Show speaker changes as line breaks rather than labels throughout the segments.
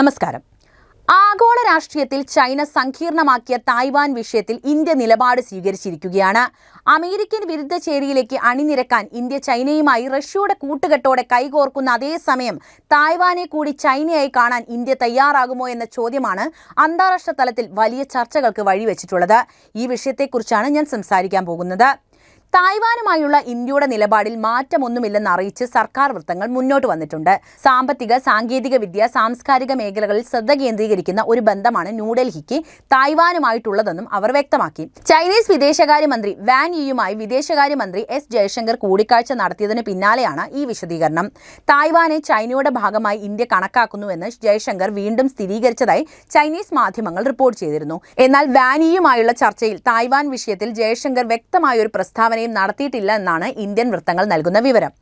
നമസ്കാരം. ആഗോള രാഷ്ട്രീയത്തിൽ ചൈന സങ്കീർണമാക്കിയ തായ്വാൻ വിഷയത്തിൽ ഇന്ത്യ നിലപാട് സ്വീകരിച്ചിരിക്കുകയാണ്. അമേരിക്കൻ വിരുദ്ധ ചേരിയിലേക്ക് അണിനിരക്കാൻ ഇന്ത്യ ചൈനയുമായി റഷ്യയുടെ കൂട്ടുകെട്ടോടെ കൈകോർക്കുന്ന അതേസമയം തായ്വാനെ കൂടി ചൈനയായി കാണാൻ ഇന്ത്യ തയ്യാറാകുമോ എന്ന ചോദ്യമാണ് അന്താരാഷ്ട്ര തലത്തിൽ വലിയ ചർച്ചകൾക്ക് വഴിവെച്ചിട്ടുള്ളത്. ഈ വിഷയത്തെക്കുറിച്ചാണ് ഞാൻ സംസാരിക്കാൻ പോകുന്നത്. തായ്വാനുമായുള്ള ഇന്ത്യയുടെ നിലപാടിൽ മാറ്റമൊന്നുമില്ലെന്ന് അറിയിച്ച് സർക്കാർ വൃത്തങ്ങൾ മുന്നോട്ട് വന്നിട്ടുണ്ട്. സാമ്പത്തിക സാങ്കേതിക വിദ്യ സാംസ്കാരിക മേഖലകളിൽ ശ്രദ്ധ കേന്ദ്രീകരിക്കുന്ന ഒരു ബന്ധമാണ് ന്യൂഡൽഹിക്ക് തായ്വാനുമായിട്ടുള്ളതെന്നും അവർ വ്യക്തമാക്കി. ചൈനീസ് വിദേശകാര്യമന്ത്രി വാൻ യിയുമായി വിദേശകാര്യമന്ത്രി എസ് ജയശങ്കർ കൂടിക്കാഴ്ച നടത്തിയതിന് പിന്നാലെയാണ് ഈ വിശദീകരണം. തായ്വാനെ ചൈനയുടെ ഭാഗമായി ഇന്ത്യ കണക്കാക്കുന്നുവെന്ന് ജയശങ്കർ വീണ്ടും സ്ഥിരീകരിച്ചതായി ചൈനീസ് മാധ്യമങ്ങൾ റിപ്പോർട്ട് ചെയ്തിരുന്നു. എന്നാൽ വാനിയുമായുള്ള ചർച്ചയിൽ തായ്വാൻ വിഷയത്തിൽ ജയശങ്കർ വ്യക്തമായ ഒരു പ്രസ്താവനയും നടത്തിയിട്ടില്ല എന്നാണ് ഇന്ത്യൻ വൃത്തങ്ങൾ നൽകുന്ന വിവരം.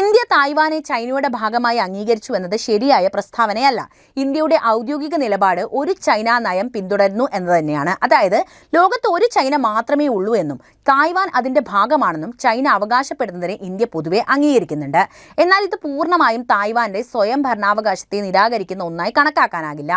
ഇന്ത്യ തായ്വാനെ ചൈനയുടെ ഭാഗമായി അംഗീകരിച്ചു എന്നത് ശരിയായ പ്രസ്താവനയല്ല. ഇന്ത്യയുടെ ഔദ്യോഗിക നിലപാട് ഒരു ചൈന നയം പിന്തുടരുന്നു എന്ന് തന്നെയാണ്. അതായത് ലോകത്ത് ഒരു ചൈന മാത്രമേ ഉള്ളൂ എന്നും തായ്വാൻ അതിന്റെ ഭാഗമാണെന്നും ചൈന അവകാശപ്പെടുന്നതിനെ ഇന്ത്യ പൊതുവെ അംഗീകരിക്കുന്നുണ്ട്. എന്നാൽ ഇത് പൂർണമായും തായ്വാന്റെ സ്വയം ഭരണാവകാശത്തെ നിരാകരിക്കുന്ന ഒന്നായി കണക്കാക്കാനാകില്ല.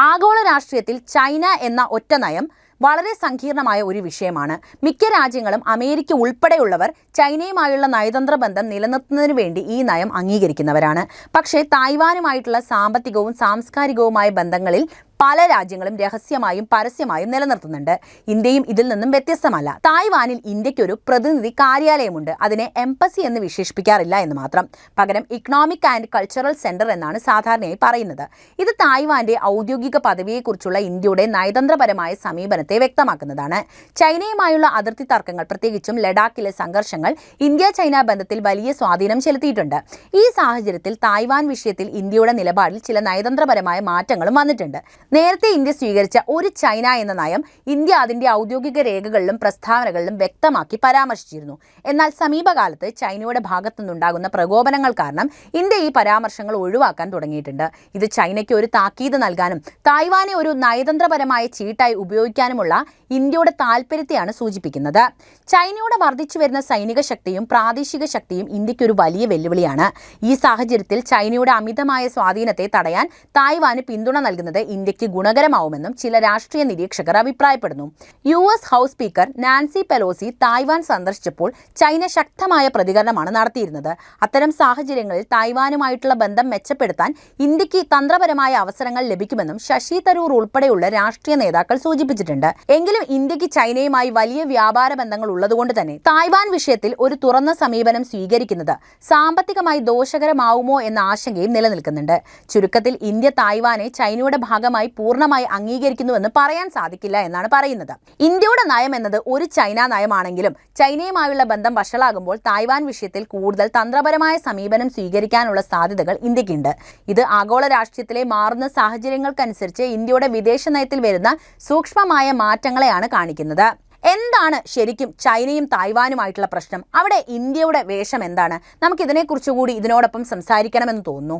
ആഗോള രാഷ്ട്രീയത്തിൽ ചൈന എന്ന ഒറ്റ നയം വളരെ സങ്കീർണമായ ഒരു വിഷയമാണ്. മിക്ക രാജ്യങ്ങളും അമേരിക്ക ഉൾപ്പെടെയുള്ളവർ ചൈനയുമായുള്ള നയതന്ത്ര ബന്ധം നിലനിർത്തുന്നതിന് വേണ്ടി ഈ നയം അംഗീകരിക്കുന്നവരാണ്. പക്ഷേ തായ്വാനുമായിട്ടുള്ള സാമ്പത്തികവും സാംസ്കാരികവുമായ ബന്ധങ്ങളിൽ പല രാജ്യങ്ങളും രഹസ്യമായും പരസ്യമായും നിലനിർത്തുന്നുണ്ട്. ഇന്ത്യയും ഇതിൽ നിന്നും വ്യത്യസ്തമല്ല. തായ്വാനിൽ ഇന്ത്യക്കൊരു പ്രതിനിധി കാര്യാലയമുണ്ട്. അതിനെ എംബസി എന്ന് വിശേഷിപ്പിക്കാറില്ല എന്ന് മാത്രം. പകരം ഇക്കണോമിക് ആൻഡ് കൾച്ചറൽ സെന്റർ എന്നാണ് സാധാരണയായി പറയുന്നത്. ഇത് തായ്വാന്റെ ഔദ്യോഗിക പദവിയെക്കുറിച്ചുള്ള ഇന്ത്യയുടെ നയതന്ത്രപരമായ സമീപനത്തെ വ്യക്തമാക്കുന്നതാണ്. ചൈനയുമായുള്ള അതിർത്തി തർക്കങ്ങൾ പ്രത്യേകിച്ചും ലഡാക്കിലെ സംഘർഷങ്ങൾ ഇന്ത്യ ചൈന ബന്ധത്തിൽ വലിയ സ്വാധീനം ചെലുത്തിയിട്ടുണ്ട്. ഈ സാഹചര്യത്തിൽ തായ്വാൻ വിഷയത്തിൽ ഇന്ത്യയുടെ നിലപാടിൽ ചില നയതന്ത്രപരമായ മാറ്റങ്ങളും വന്നിട്ടുണ്ട്. നേരത്തെ ഇന്ത്യ സ്വീകരിച്ച ഒരു ചൈന എന്ന നയം ഇന്ത്യ അതിന്റെ ഔദ്യോഗിക രേഖകളിലും പ്രസ്താവനകളിലും വ്യക്തമാക്കി പരാമർശിച്ചിരുന്നു. എന്നാൽ സമീപകാലത്ത് ചൈനയുടെ ഭാഗത്തുനിന്നുണ്ടാകുന്ന പ്രകോപനങ്ങൾ കാരണം ഇന്ത്യ ഈ പരാമർശങ്ങൾ ഒഴിവാക്കാൻ തുടങ്ങിയിട്ടുണ്ട്. ഇത് ചൈനയ്ക്ക് ഒരു താക്കീത് നൽകാനും തായ്വാനെ ഒരു നയതന്ത്രപരമായ ചീട്ടായി ഉപയോഗിക്കാനുമുള്ള ഇന്ത്യയുടെ താൽപ്പര്യത്തെയാണ് സൂചിപ്പിക്കുന്നത്. ചൈനയുടെ വർദ്ധിച്ചു വരുന്ന സൈനിക ശക്തിയും പ്രാദേശിക ശക്തിയും ഇന്ത്യയ്ക്ക് ഒരു വലിയ വെല്ലുവിളിയാണ്. ഈ സാഹചര്യത്തിൽ ചൈനയുടെ അമിതമായ സ്വാധീനത്തെ തടയാൻ തായ്വാന് പിന്തുണ നൽകുന്നത് ഇന്ത്യയ്ക്ക് ഗുണകരമാവുമെന്നും ചില രാഷ്ട്രീയ നിരീക്ഷകർ അഭിപ്രായപ്പെടുന്നു. U S house speaker Nancy Pelosi Taiwan സന്ദർശിച്ചപ്പോൾ China ശക്തമായ പ്രതികരണമാണ് നടത്തിയിരുന്നത്. അത്തരം സാഹചര്യങ്ങളിൽ തായ്വാനുമായിട്ടുള്ള ബന്ധം മെച്ചപ്പെടുത്താൻ ഇന്ത്യയ്ക്ക് തന്ത്രപരമായ അവസരങ്ങൾ ലഭിക്കുമെന്നും ശശി തരൂർ ഉൾപ്പെടെയുള്ള രാഷ്ട്രീയ നേതാക്കൾ സൂചിപ്പിച്ചിട്ടുണ്ട്. എങ്കിലും ഇന്ത്യയ്ക്ക് ചൈനയുമായി വലിയ വ്യാപാര ബന്ധങ്ങൾ ഉള്ളതുകൊണ്ട് തന്നെ തായ്വാൻ വിഷയത്തിൽ ഒരു തുറന്ന സമീപനം സ്വീകരിക്കുന്നത് സാമ്പത്തികമായി ദോഷകരമാവുമോ എന്ന ആശങ്കയും നിലനിൽക്കുന്നുണ്ട്. ചുരുക്കത്തിൽ ഇന്ത്യ തായ്വാനെ ചൈനയുടെ ഭാഗമായി പൂർണമായി അംഗീകരിക്കുന്നുവെന്ന് പറയാൻ സാധിക്കില്ല എന്നാണ് പറയുന്നത്. ഇന്ത്യയുടെ നയം എന്നത് ഒരു ചൈന നയമാണെങ്കിലും ചൈനയുമായുള്ള ബന്ധം വഷളാകുമ്പോൾ തായ്വാൻ വിഷയത്തിൽ കൂടുതൽ തന്ത്രപരമായ സമീപനം സ്വീകരിക്കാനുള്ള സാധ്യതകൾ ഇന്ത്യക്കുണ്ട്. ഇത് ആഗോള രാഷ്ട്രീയത്തിലെ മാറുന്ന സാഹചര്യങ്ങൾക്കനുസരിച്ച് ഇന്ത്യയുടെ വിദേശ നയത്തിൽ വരുന്ന സൂക്ഷ്മമായ മാറ്റങ്ങളെയാണ് കാണിക്കുന്നത്. എന്താണ് ശരിക്കും ചൈനയും തായ്വാനുമായിട്ടുള്ള പ്രശ്നം? അവിടെ ഇന്ത്യയുടെ വേഷം എന്താണ്? നമുക്ക് ഇതിനെക്കുറിച്ച് കൂടി ഇതിനോടൊപ്പം സംസാരിക്കണമെന്ന് തോന്നുന്നു.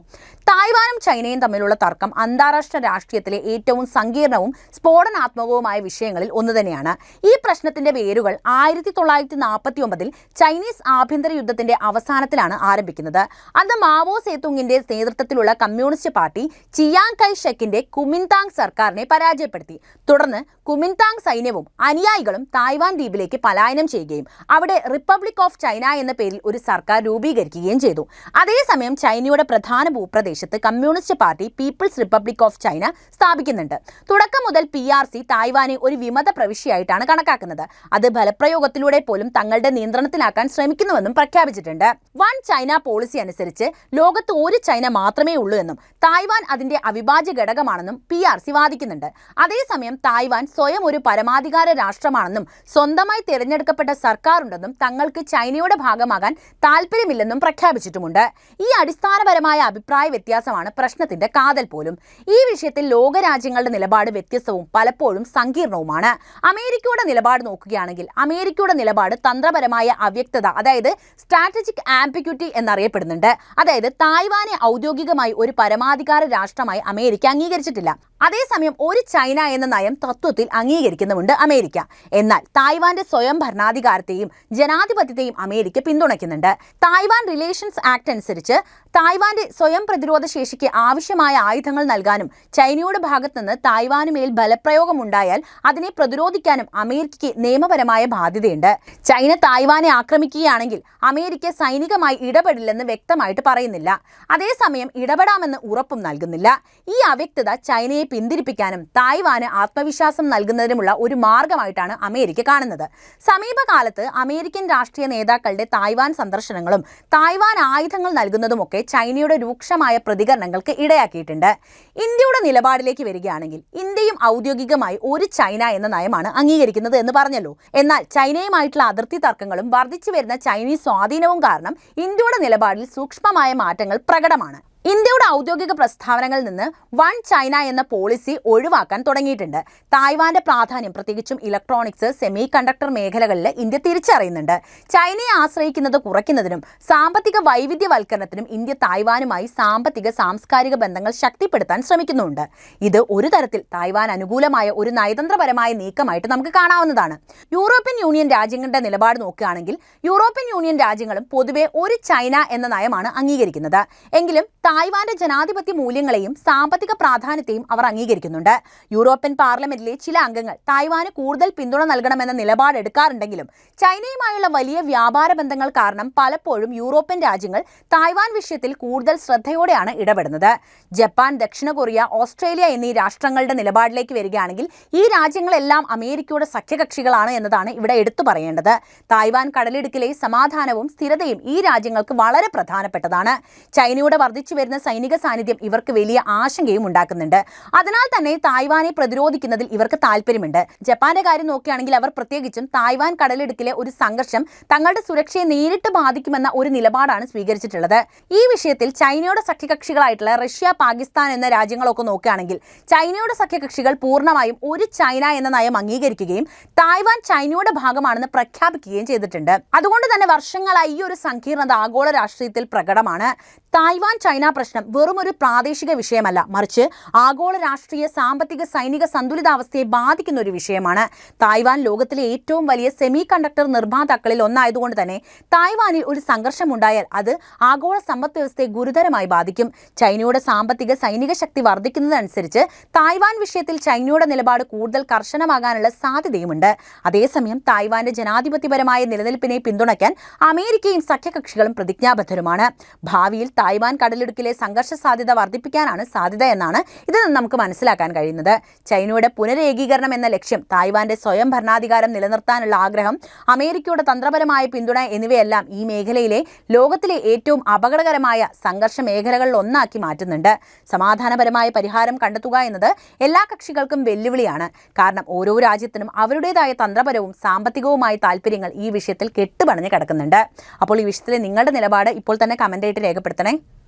തായ്വാനും ചൈനയും തമ്മിലുള്ള തർക്കം അന്താരാഷ്ട്ര രാഷ്ട്രീയത്തിലെ ഏറ്റവും സങ്കീർണവും സ്ഫോടനാത്മകവുമായ വിഷയങ്ങളിൽ ഒന്ന് തന്നെയാണ്. ഈ പ്രശ്നത്തിന്റെ വേരുകൾ ആയിരത്തി തൊള്ളായിരത്തി നാൽപ്പത്തി ഒമ്പതിൽ ചൈനീസ് ആഭ്യന്തര യുദ്ധത്തിന്റെ അവസാനത്തിലാണ് ആരംഭിക്കുന്നത്. അന്ന് മാവോ സേതുങ്ങിന്റെ നേതൃത്വത്തിലുള്ള കമ്മ്യൂണിസ്റ്റ് പാർട്ടി ചിയാങ് കൈ ഷെക്കിന്റെ കുമിൻതാങ് സർക്കാരിനെ പരാജയപ്പെടുത്തി. തുടർന്ന് കുമിൻതാങ് സൈന്യവും അനുയായികളും തായ്വാൻ ദ്വീപിലേക്ക് പലായനം ചെയ്യുകയും അവിടെ റിപ്പബ്ലിക് ഓഫ് ചൈന എന്ന പേരിൽ ഒരു സർക്കാർ രൂപീകരിക്കുകയും ചെയ്തു. അതേസമയം ചൈനയുടെ പ്രധാന ഭൂപ്രദേശത്ത് communist party people's republic of China സ്ഥാപിക്കുന്നുണ്ട്. തുടക്കം മുതൽ പി ആർ സി തായ്വാനെ ഒരു വിമത പ്രവിശ്യയായിട്ടാണ് കണക്കാക്കുന്നത്. അത് ഫലപ്രയോഗത്തിലൂടെ പോലും തങ്ങളുടെ നിയന്ത്രണത്തിലാക്കാൻ ശ്രമിക്കുന്നുവെന്നും പ്രഖ്യാപിച്ചിട്ടുണ്ട്. വൺ ചൈന പോളിസി അനുസരിച്ച് ലോകത്ത് ഒരു ചൈന മാത്രമേ ഉള്ളൂ എന്നും തായ്വാൻ അതിന്റെ അവിഭാജ്യ ഘടകമാണെന്നും പി ആർ സി വാദിക്കുന്നുണ്ട്. അതേസമയം തായ്വാൻ സ്വയം ഒരു പരമാധികാര രാഷ്ട്രമാണെന്നും സ്വന്തമായി തിരഞ്ഞെടുക്കപ്പെട്ട സർക്കാരുണ്ടെന്നും തങ്ങൾക്ക് ചൈനയുടെ ഭാഗമാകാൻ താല്പര്യമില്ലെന്നും പ്രഖ്യാപിച്ചിട്ടുമുണ്ട്. ഈ അടിസ്ഥാനപരമായ അഭിപ്രായ വ്യത്യാസമാണ് പ്രശ്നത്തിന്റെ കാതൽ പോലും. ഈ വിഷയത്തിൽ ലോകരാജ്യങ്ങളുടെ നിലപാട് വ്യത്യസ്തവും പലപ്പോഴും സങ്കീർണവുമാണ്. അമേരിക്കയുടെ നിലപാട് നോക്കുകയാണെങ്കിൽ അമേരിക്കയുടെ നിലപാട് തന്ത്രപരമായ അവ്യക്തത അതായത് സ്ട്രാറ്റജിക് ആംബിക്യൂറ്റി എന്നറിയപ്പെടുന്നുണ്ട്. അതായത് തായ്വാനെ ഔദ്യോഗികമായി ഒരു പരമാധികാര രാഷ്ട്രമായി അമേരിക്ക അംഗീകരിച്ചിട്ടില്ല. അതേസമയം ഒരു ചൈന എന്ന നയം തത്വത്തിൽ അംഗീകരിക്കുന്നുമുണ്ട് അമേരിക്ക. എന്നാൽ തായ്വാന്റെ സ്വയം ഭരണാധികാരത്തെയും ജനാധിപത്യത്തെയും അമേരിക്ക പിന്തുണയ്ക്കുന്നുണ്ട്. തായ്വാൻ റിലേഷൻസ് ആക്ട് അനുസരിച്ച് തായ്വാന്റെ സ്വയം പ്രതിരോധ ശേഷിക്ക് ആവശ്യമായ ആയുധങ്ങൾ നൽകാനും ചൈനയുടെ ഭാഗത്തുനിന്ന് തായ്വാനുമേൽ ബലപ്രയോഗം ഉണ്ടായാൽ അതിനെ പ്രതിരോധിക്കാനും അമേരിക്കയ്ക്ക് നിയമപരമായ ബാധ്യതയുണ്ട്. ചൈന തായ്വാനെ ആക്രമിക്കുകയാണെങ്കിൽ അമേരിക്ക സൈനികമായി ഇടപെടില്ലെന്ന് വ്യക്തമായിട്ട് പറയുന്നില്ല. അതേസമയം ഇടപെടാമെന്ന് ഉറപ്പും നൽകുന്നില്ല. ഈ അവ്യക്തത ചൈനയെ പിന്തിരിപ്പിക്കാനും തായ്വാന് ആത്മവിശ്വാസം നൽകുന്നതിനുമുള്ള ഒരു മാർഗമായിട്ടാണ് അമേരിക്ക കാണുന്നത്. സമീപകാലത്ത് അമേരിക്കൻ രാഷ്ട്രീയ നേതാക്കളുടെ തായ്വാൻ സന്ദർശനങ്ങളും തായ്വാൻ ആയുധങ്ങൾ നൽകുന്നതുമൊക്കെ ചൈനയുടെ രൂക്ഷമായ പ്രതികരണങ്ങൾക്ക് ഇടയാക്കിയിട്ടുണ്ട്. ഇന്ത്യയുടെ നിലപാടിലേക്ക് വരികയാണെങ്കിൽ ഇന്ത്യയും ഔദ്യോഗികമായി ഒരു ചൈന എന്ന നയമാണ് അംഗീകരിക്കുന്നത് എന്ന് പറഞ്ഞല്ലോ. എന്നാൽ ചൈനയുമായിട്ടുള്ള അതിർത്തി തർക്കങ്ങളും വർദ്ധിച്ചു വരുന്ന ചൈനീസ് സ്വാധീനവും കാരണം ഇന്ത്യയുടെ നിലപാടിൽ സൂക്ഷ്മമായ മാറ്റങ്ങൾ പ്രകടമാണ്. ഇന്ത്യയുടെ ഔദ്യോഗിക പ്രസ്താവനകളിൽ നിന്ന് വൺ ചൈന എന്ന പോളിസി ഒഴിവാക്കാൻ തുടങ്ങിയിട്ടുണ്ട്. തായ്വാന്റെ പ്രാധാന്യം പ്രത്യേകിച്ചും ഇലക്ട്രോണിക്സ് സെമി കണ്ടക്ടർ മേഖലകളിൽ ഇന്ത്യ തിരിച്ചറിയുന്നുണ്ട്. ചൈനയെ ആശ്രയിക്കുന്നത് കുറയ്ക്കുന്നതിനും സാമ്പത്തിക വൈവിധ്യവൽക്കരണത്തിനും ഇന്ത്യ തായ്വാനുമായി സാമ്പത്തിക സാംസ്കാരിക ബന്ധങ്ങൾ ശക്തിപ്പെടുത്താൻ ശ്രമിക്കുന്നുണ്ട്. ഇത് ഒരു തരത്തിൽ തായ്വാൻ അനുകൂലമായ ഒരു നയതന്ത്രപരമായ നീക്കമായിട്ട് നമുക്ക് കാണാവുന്നതാണ്. യൂറോപ്യൻ യൂണിയൻ രാജ്യങ്ങളുടെ നിലപാട് നോക്കുകയാണെങ്കിൽ യൂറോപ്യൻ യൂണിയൻ രാജ്യങ്ങളും പൊതുവെ ഒരു ചൈന എന്ന നയമാണ് അംഗീകരിക്കുന്നത്. എങ്കിലും തായ്വാന്റെ ജനാധിപത്യ മൂല്യങ്ങളെയും സാമ്പത്തിക പ്രാധാന്യത്തെയും അവർ അംഗീകരിക്കുന്നുണ്ട്. യൂറോപ്യൻ പാർലമെന്റിലെ ചില അംഗങ്ങൾ തായ്വാന് കൂടുതൽ പിന്തുണ നൽകണമെന്ന നിലപാടെടുക്കാറുണ്ടെങ്കിലും ചൈനയുമായുള്ള വലിയ വ്യാപാര ബന്ധങ്ങൾ കാരണം പലപ്പോഴും യൂറോപ്യൻ രാജ്യങ്ങൾ തായ്വാൻ വിഷയത്തിൽ കൂടുതൽ ശ്രദ്ധയോടെയാണ് ഇടപെടുന്നത്. ജപ്പാൻ ദക്ഷിണ കൊറിയ ഓസ്ട്രേലിയ എന്നീ രാഷ്ട്രങ്ങളുടെ നിലപാടിലേക്ക് വരികയാണെങ്കിൽ ഈ രാജ്യങ്ങളെല്ലാം അമേരിക്കയുടെ സഖ്യകക്ഷികളാണ് എന്നതാണ് ഇവിടെ എടുത്തു പറയേണ്ടത്. തായ്വാൻ കടലിടുക്കിലെ സമാധാനവും സ്ഥിരതയും ഈ രാജ്യങ്ങൾക്ക് വളരെ പ്രധാനപ്പെട്ടതാണ്. ചൈനയുടെ വർദ്ധിച്ചു വരുന്ന സൈനിക സാന്നിധ്യം ഇവർക്ക് വലിയ ആശങ്കയും ഉണ്ടാക്കുന്നുണ്ട്. അതിനാൽ തന്നെ തായ്വാനെ പ്രതിരോധിക്കുന്നതിൽ ഇവർക്ക് താല്പര്യമുണ്ട്. ജപ്പാന്റെ കാര്യം നോക്കുകയാണെങ്കിൽ അവർ പ്രത്യേകിച്ചും തായ്വാൻ കടലിടുക്കിലെ ഒരു സംഘർഷം തങ്ങളുടെ സുരക്ഷയെ നേരിട്ട് ബാധിക്കുമെന്ന ഒരു നിലപാടാണ് സ്വീകരിച്ചിട്ടുള്ളത്. ഈ വിഷയത്തിൽ ചൈനയുടെ സഖ്യകക്ഷികളായിട്ടുള്ള റഷ്യ പാകിസ്ഥാൻ എന്ന രാജ്യങ്ങളൊക്കെ നോക്കുകയാണെങ്കിൽ ചൈനയുടെ സഖ്യകക്ഷികൾ പൂർണമായും ഒരു ചൈന എന്ന നയം അംഗീകരിക്കുകയും തായ്വാൻ ചൈനയുടെ ഭാഗമാണെന്ന് പ്രഖ്യാപിക്കുകയും ചെയ്തിട്ടുണ്ട്. അതുകൊണ്ട് തന്നെ വർഷങ്ങളായി ഈ ഒരു സങ്കീർണത ആഗോള രാഷ്ട്രീയത്തിൽ പ്രകടമാണ്. തായ്വാൻ ചൈന പ്രശ്നം വെറും ഒരു പ്രാദേശിക വിഷയമല്ല. മറിച്ച് ആഗോള രാഷ്ട്രീയ സാമ്പത്തിക സൈനിക സന്തുലിതാവസ്ഥയെ ബാധിക്കുന്ന ഒരു വിഷയമാണ്. തായ്വാൻ ലോകത്തിലെ ഏറ്റവും വലിയ സെമി കണ്ടക്ടർ നിർമ്മാതാക്കളിൽ ഒന്നായതുകൊണ്ട് തന്നെ തായ്വാനിൽ ഒരു സംഘർഷമുണ്ടായാൽ അത് ആഗോള സമ്പദ് വ്യവസ്ഥയെ ഗുരുതരമായി ബാധിക്കും. ചൈനയുടെ സാമ്പത്തിക സൈനിക ശക്തി വർദ്ധിക്കുന്നതനുസരിച്ച് തായ്വാൻ വിഷയത്തിൽ ചൈനയുടെ നിലപാട് കൂടുതൽ കർശനമാകാനുള്ള സാധ്യതയുമുണ്ട്. അതേസമയം തായ്വാന്റെ ജനാധിപത്യപരമായ നിലനിൽപ്പിനെ പിന്തുണയ്ക്കാൻ അമേരിക്കയും സഖ്യകക്ഷികളും പ്രതിജ്ഞാബദ്ധരുമാണ്. ഭാവിയിൽ തായ്വാൻ കടലിടുക്കിലെ സംഘർഷ സാധ്യത വർദ്ധിപ്പിക്കാനാണ് സാധ്യത എന്നാണ് ഇതിൽ നിന്ന് നമുക്ക് മനസ്സിലാക്കാൻ കഴിയുന്നത്. ചൈനയുടെ പുനരേകീകരണം എന്ന ലക്ഷ്യം തായ്വാന്റെ സ്വയം ഭരണാധികാരം നിലനിർത്താനുള്ള ആഗ്രഹം അമേരിക്കയുടെ തന്ത്രപരമായ പിന്തുണ എന്നിവയെല്ലാം ഈ മേഖലയിലെ ലോകത്തിലെ ഏറ്റവും അപകടകരമായ സംഘർഷ മേഖലകളിൽ ഒന്നാക്കി മാറ്റുന്നുണ്ട്. സമാധാനപരമായ പരിഹാരം കണ്ടെത്തുക എന്നത് എല്ലാ കക്ഷികൾക്കും വെല്ലുവിളിയാണ്. കാരണം ഓരോ രാജ്യത്തിനും അവരുടേതായ തന്ത്രപരവും സാമ്പത്തികവുമായ താല്പര്യങ്ങൾ ഈ വിഷയത്തിൽ കെട്ടുപണഞ്ഞ് കിടക്കുന്നുണ്ട്. അപ്പോൾ ഈ വിഷയത്തിലെ നിങ്ങളുടെ നിലപാട് ഇപ്പോൾ തന്നെ കമന്റായിട്ട് രേഖപ്പെടുത്തണേ. morning.